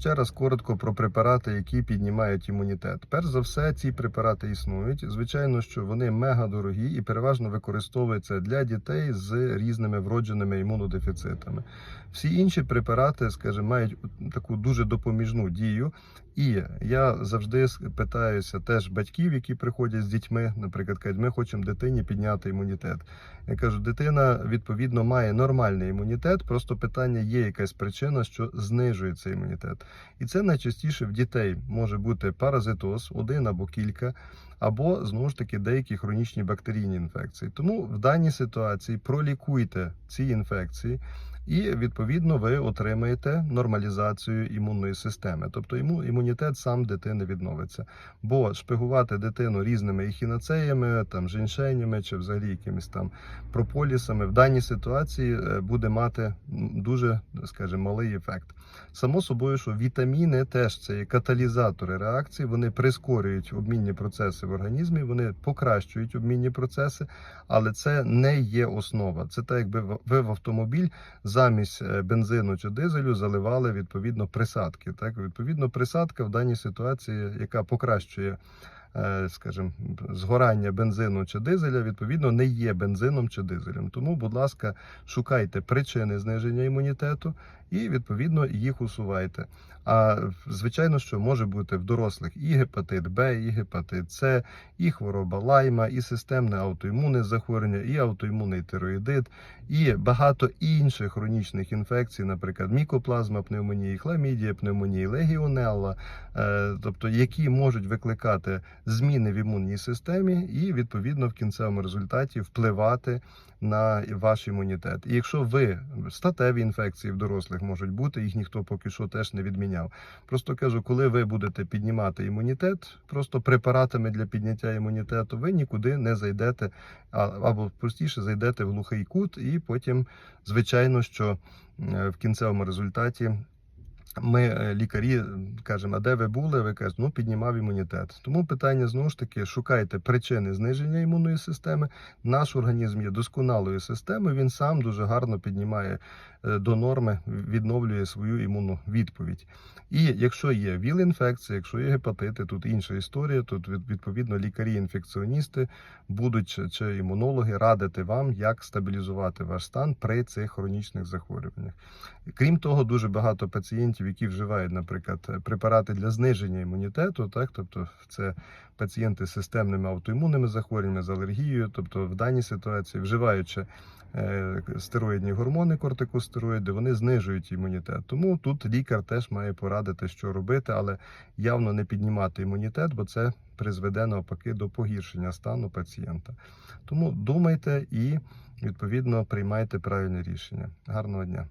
Ще раз коротко про препарати, які піднімають імунітет. Перш за все, ці препарати існують. Звичайно, що вони мега дорогі і переважно використовуються для дітей з різними вродженими імунодефіцитами. Всі інші препарати, скажімо, мають таку дуже допоміжну дію. І я завжди питаюся теж батьків, які приходять з дітьми, наприклад, кажуть, ми хочемо дитині підняти імунітет. Я кажу, дитина відповідно має нормальний імунітет, просто питання є якась причина, що знижується імунітет. І це найчастіше в дітей може бути паразитоз, один або кілька, або знову ж таки деякі хронічні бактерійні інфекції. Тому в даній ситуації пролікуйте ці інфекції. І відповідно ви отримаєте нормалізацію імунної системи, тобто йому імунітет сам дитини відновиться. Бо шпигувати дитину різними ехінацеями, там женьшенями чи взагалі якимись там прополісами в даній ситуації е, буде мати дуже, скажімо, малий ефект. Само собою, що вітаміни теж це є каталізатори реакції, вони прискорюють обмінні процеси в організмі, вони покращують обмінні процеси, але це не є основа. Це так, якби ви в автомобіль замість е, бензину чи дизелю заливали відповідно присадки. Так, відповідно, присадка в даній ситуації, яка покращує. Е, Скажімо, згорання бензину чи дизеля відповідно не є бензином чи дизелем. Тому, будь ласка, шукайте причини зниження імунітету і відповідно їх усувайте. А звичайно, що може бути в дорослих і гепатит Б, і гепатит С, і хвороба лайма, і системне аутоімунне захворювання, і аутоімунний тироїдит, і багато інших хронічних інфекцій, наприклад, мікоплазма пневмонії, хламідія пневмонії, легіонелла, е, тобто які можуть викликати зміни в імунній системі і відповідно в кінцевому результаті впливати на ваш імунітет. І якщо ви статеві інфекції в дорослих можуть бути, їх ніхто поки що теж не відміняв. Просто кажу, коли ви будете піднімати імунітет, просто препаратами для підняття імунітету, ви нікуди не зайдете, або простіше зайдете в глухий кут, і потім, звичайно, що е, в кінцевому результаті. Ми, е, лікарі, кажемо, а де ви були? Ви кажете, ну піднімав імунітет. Тому питання знову ж таки: шукайте причини зниження імунної системи. Наш організм є досконалою системою. Він сам дуже гарно піднімає е, до норми, відновлює свою імунну відповідь. І якщо є ВІЛ-інфекція, якщо є гепатити, тут інша історія. Тут відповідно лікарі-інфекціоністи будуть чи, чи імунологи радити вам, як стабілізувати ваш стан при цих хронічних захворюваннях. Крім того, дуже багато пацієнтів, які вживають, наприклад, препарати для зниження імунітету, так, тобто це пацієнти з системними аутоімунними захворюваннями з алергією, тобто в даній ситуації, вживаючи е, стероїдні гормони, кортикостероїди, вони знижують імунітет. Тому тут лікар теж має порадити, що робити, але явно не піднімати імунітет, бо це призведе навпаки до погіршення стану пацієнта. Тому думайте і відповідно приймайте правильне рішення. Гарного дня.